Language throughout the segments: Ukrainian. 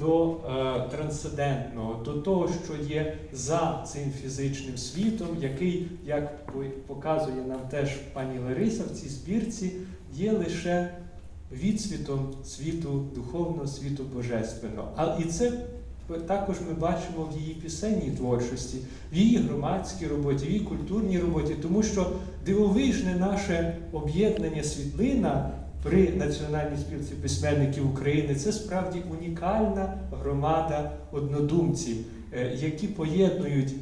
до е, трансцендентного, до того, що є за цим фізичним світом, який, як по- показує нам теж пані Лариса в цій збірці, є лише відсвітом світу духовного, світу божественного. А і це також ми бачимо в її пісенній творчості, в її громадській роботі, в її культурній роботі, тому що дивовижне наше об'єднання світлина при Національній спілці письменників України це справді унікальна громада однодумців, е, які поєднують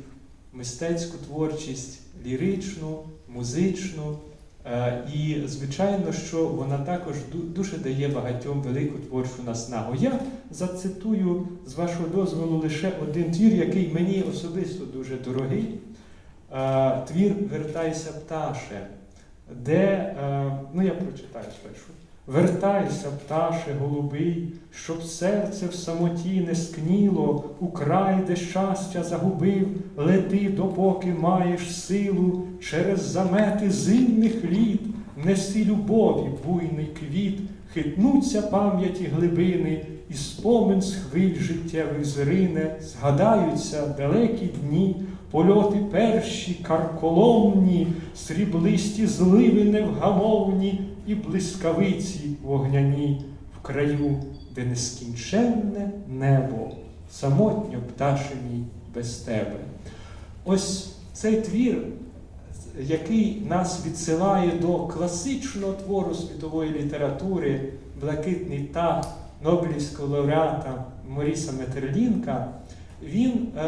мистецьку творчість, ліричну, музичну. Е, І звичайно, що вона також дуже дає багатьом велику творчу наснагу. Я зацитую з вашого дозволу лише один твір, який мені особисто дуже дорогий. Е, Твір Вертайся, пташе, де, е, ну я прочитаю спершу. Вертайся, пташе голубий, щоб серце в самоті не скніло, у край, де щастя загубив, лети, допоки маєш силу, через замети зимних літ, неси любові буйний квіт, хитнуться пам'яті глибини, і спомин з хвиль життєвих зрине, згадаються далекі дні, польоти перші, карколомні, сріблисті зливи невгамовні і блискавиці вогняні в краю, де нескінченне небо, самотньо пташині без тебе. Ось цей твір, який нас відсилає до класичного твору світової літератури Блакитний та Нобелівського лауреата Моріса Метерлінка, він е,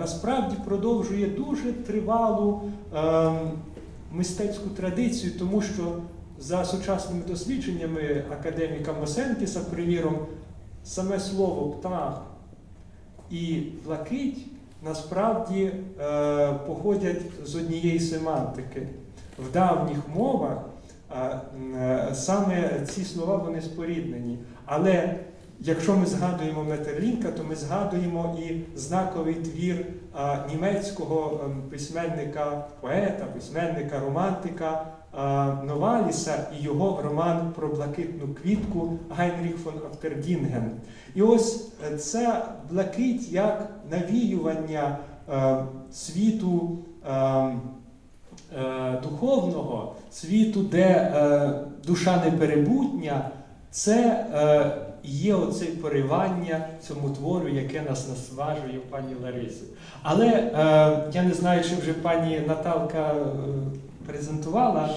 насправді продовжує дуже тривалу е, мистецьку традицію, тому що за сучасними дослідженнями академіка Мосенкіса, приміром, саме слово птах і блакить насправді е, походять з однієї семантики. В давніх мовах е, е, саме ці слова вони споріднені. Але якщо ми згадуємо Метерлінка, то ми згадуємо і знаковий твір е, німецького е, письменника, поета, письменника, романтика Новаліса і його роман про блакитну квітку Гайнріх фон Автердінген. І ось е, ця блакить як навіювання е, світу е, духовного, світу, де душа неперебутня, це є оце поривання цьому твору, яке нас насважує пані Ларисі. Але я не знаю, чи вже пані Наталка презентувала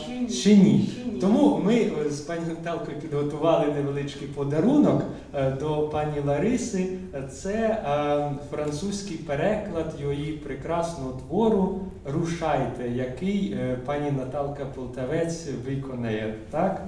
чи ні. Тому ми е, з пані Наталкою підготували невеличкий подарунок е, до пані Лариси. Це е, французький переклад її прекрасного твору Рушайте, який пані Наталка Полтавець виконає. Так?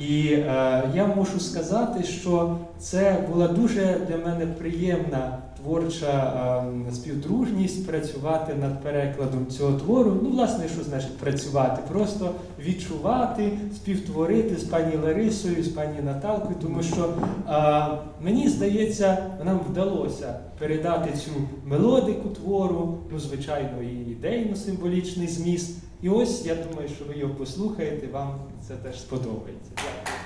І е, я можу сказати, що це була дуже для мене приємна творча е, співдружність працювати над перекладом цього твору. Ну, власне, що значить працювати? Просто відчувати, співтворити з пані Ларисою, з пані Наталкою, тому що е, мені здається, нам вдалося передати цю мелодику твору, ну, звичайно, і ідейно-символічний зміст. І ось я думаю, що ви його послухаєте, вам це теж сподобається. Дякую.